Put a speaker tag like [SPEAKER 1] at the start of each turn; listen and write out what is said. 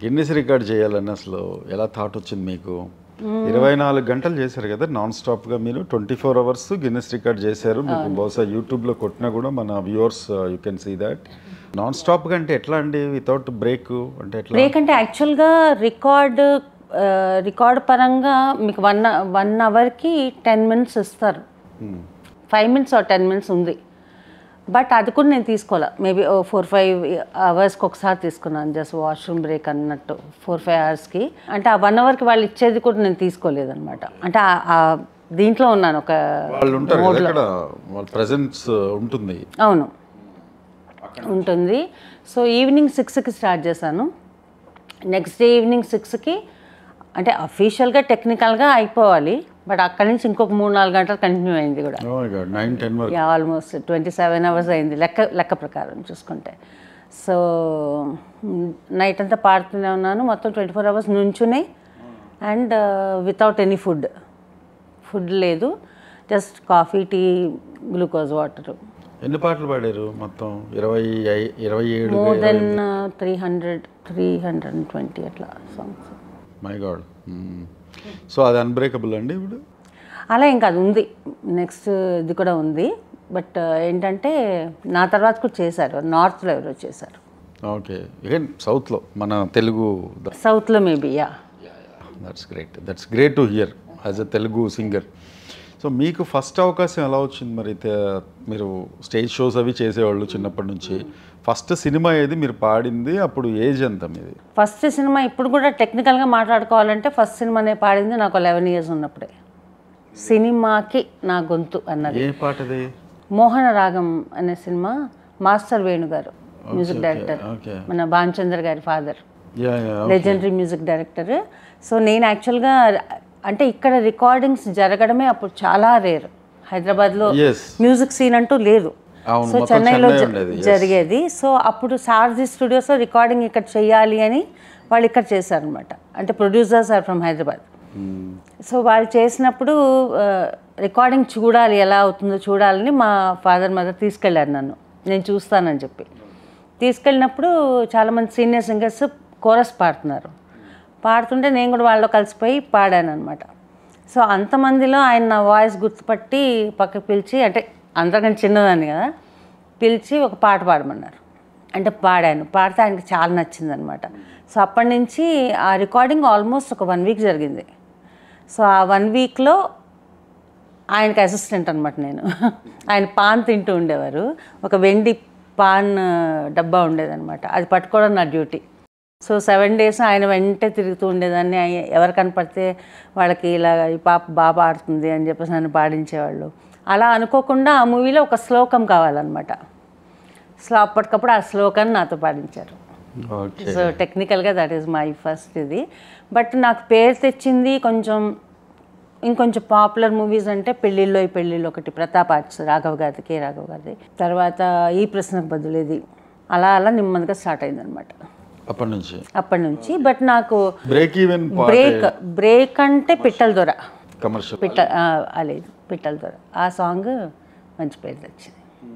[SPEAKER 1] Guinness record చేయాలని అసలు ఎలా థాట్ వచ్చింది మీకు? ఇరవై నాలుగు గంటలు చేశారు కదా నాన్ స్టాప్గా మీరు twenty four hours Guinness record చేశారు. మీకు బహుశా యూట్యూబ్లో కొట్టినా కూడా మన viewers you can see that non stop అంటే ఎట్లా అండి? వితౌట్ బ్రేక్ అంటే ఎట్లా?
[SPEAKER 2] బ్రేక్ అంటే యాక్చువల్గా రికార్డ్ రికార్డ్ పరంగా మీకు వన్ వన్ అవర్కి టెన్ మినిట్స్ ఇస్తారు. Five minutes or ten minutes ఉంది. బట్ అది కూడా నేను తీసుకోవాలా. మేబీ ఫోర్ ఫైవ్ అవర్స్కి ఒకసారి తీసుకున్నాను. జస్ట్ వాష్రూమ్ బ్రేక్ అన్నట్టు ఫోర్ ఫైవ్ అవర్స్కి. అంటే ఆ వన్ అవర్కి వాళ్ళు ఇచ్చేది కూడా నేను తీసుకోలేదన్నమాట. అంటే ఆ- ఆ దీంట్లో ఉన్నాను ఒక
[SPEAKER 1] వాళ్ళు ఉంటారు ఉంటుంది.
[SPEAKER 2] అవును. ఉంటుంది. సో ఈవినింగ్ సిక్స్కి స్టార్ట్ చేశాను. నెక్స్ట్ డే ఈవినింగ్ సిక్స్కి అంటే అఫీషియల్గా టెక్నికల్గా అయిపోవాలి. బట్ అక్కడి నుంచి ఇంకొక మూడు నాలుగు గంటలు కంటిన్యూ అయింది కూడా. ఆల్మోస్ట్ ట్వంటీ సెవెన్ అవర్స్ అయింది. లెక్క లెక్క ప్రకారం చూసుకుంటే. సో నైట్ అంతా పాడుతూనే ఉన్నాను. మొత్తం twenty four hours నుంచునే and without any food food లేదు. Just coffee tea glucose water
[SPEAKER 1] ఎన్ని పాటలు పాడారు మొత్తం? ఇరవై ఇరవై ఏడు
[SPEAKER 2] more than three hundred three hundred and twenty అట్లా సాంగ్స్
[SPEAKER 1] మై గాడ్ సో అది అన్బ్రేకబుల్ అండి ఇప్పుడు?
[SPEAKER 2] అలా ఇంకా అది ఉంది. నెక్స్ట్ ఇది కూడా ఉంది. బట్ ఏంటంటే నా తర్వాత కూడా చేశారు. నార్త్లో ఎవరో చేశారు.
[SPEAKER 1] ఓకే ఏం సౌత్లో మన తెలుగు
[SPEAKER 2] సౌత్లో maybe ya
[SPEAKER 1] that's great that's great to hear as a Telugu singer so మీకు ఫస్ట్ అవకాశం ఎలా వచ్చింది మరి? మీరు స్టేజ్ షోస్ అవి చేసేవాళ్ళు చిన్నప్పటి నుంచి. ఫస్ట్ సినిమా ఏది మీరు పాడింది? అప్పుడు ఏజ్ ఎంత మీది?
[SPEAKER 2] ఫస్ట్ సినిమా ఇప్పుడు కూడా టెక్నికల్గా మాట్లాడుకోవాలంటే ఫస్ట్ సినిమానే పాడింది. నాకు లెవెన్ ఇయర్స్ ఉన్నప్పుడే. సినిమాకి నా గొంతు అన్నది.
[SPEAKER 1] ఏ పాటది?
[SPEAKER 2] మోహన రాగం అనే సినిమా మాస్టర్ వేణు గారు మ్యూజిక్ డైరెక్టర్. మన భానుచంద్ర గారి father.
[SPEAKER 1] Ya ya
[SPEAKER 2] legendary music director. So నేను యాక్చువల్గా అంటే ఇక్కడ రికార్డింగ్స్ జరగడమే అప్పుడు చాలా రేర్ హైదరాబాద్లో మ్యూజిక్ సీన్ అంటూ లేదు. సో చెన్నైలో. జరిగేది. సో అప్పుడు సారథి స్టూడియోస్లో రికార్డింగ్ ఇక్కడ చేయాలి అని వాళ్ళు ఇక్కడ చేశారనమాట అంటే producers are from Hyderabad.
[SPEAKER 1] Hmm.
[SPEAKER 2] So వాళ్ళు చేసినప్పుడు రికార్డింగ్ చూడాలి ఎలా అవుతుందో చూడాలని మా ఫాదర్ మదర్ తీసుకెళ్ళారు నన్ను. నేను చూస్తానని చెప్పి. తీసుకెళ్ళినప్పుడు చాలామంది సీనియర్ సింగర్స్ కోరస్ పాడుతున్నారు. పాడుతుంటే నేను కూడా వాళ్ళలో కలిసిపోయి పాడాను అనమాట సో అంతమందిలో ఆయన నా వాయిస్ గుర్తుపట్టి పక్కకు పిలిచి అంటే అందరికంటే చిన్నదాన్ని కదా పిలిచి ఒక పాట పాడమన్నారు. అంటే పాడాను. పాడితే ఆయనకి చాలా నచ్చింది అనమాట సో అప్పటి నుంచి ఆ రికార్డింగ్ ఆల్మోస్ట్ ఒక వన్ వీక్ జరిగింది. సో ఆ వన్ వీక్లో ఆయనకి అసిస్టెంట్ అనమాట నేను. ఆయన పాన్ తింటూ ఉండేవారు. ఒక వెండి పాన్ డబ్బా ఉండేదన్నమాట. అది పట్టుకోవడం నా డ్యూటీ. సో సెవెన్ డేస్ ఆయన వెంటే తిరుగుతూ ఉండేదాన్ని. ఎవరు కనపడితే వాళ్ళకి ఇలా ఈ పాప బాగా పాడుతుంది అని చెప్పేసి నన్ను పాడించేవాళ్ళు. అలా అనుకోకుండా ఆ మూవీలో ఒక శ్లోకం కావాలన్నమాట. సో అప్పటికప్పుడు ఆ శ్లోకాన్ని నాతో పాడించారు. సో టెక్నికల్గా దట్ ఈస్ మై ఫస్ట్ ఇది. బట్ నాకు పేరు తెచ్చింది కొంచెం ఇంకొంచెం పాపులర్ మూవీస్ అంటే పెళ్ళిళ్ళు ఈ పెళ్ళిళ్ళు ఒకటి. ప్రతాప్ ఆర్ట్స్ రాఘవ్ గారిది కే రాఘవ్ గారిది. తర్వాత ఈ ప్రశ్నకు బదులేది అలా అలా నెమ్మదిగా స్టార్ట్ అయిందనమాట
[SPEAKER 1] అప్పటి నుంచి
[SPEAKER 2] అప్పటి నుంచి బట్ నాకు
[SPEAKER 1] బ్రేక్ ఈవెన్
[SPEAKER 2] బ్రేక్ బ్రేక్ అంటే పిట్టల దొర.
[SPEAKER 1] కమర్షియల్
[SPEAKER 2] పిట్ట లేదు పిట్టల దొర. ఆ సాంగ్ మంచి పేరు తెచ్చింది.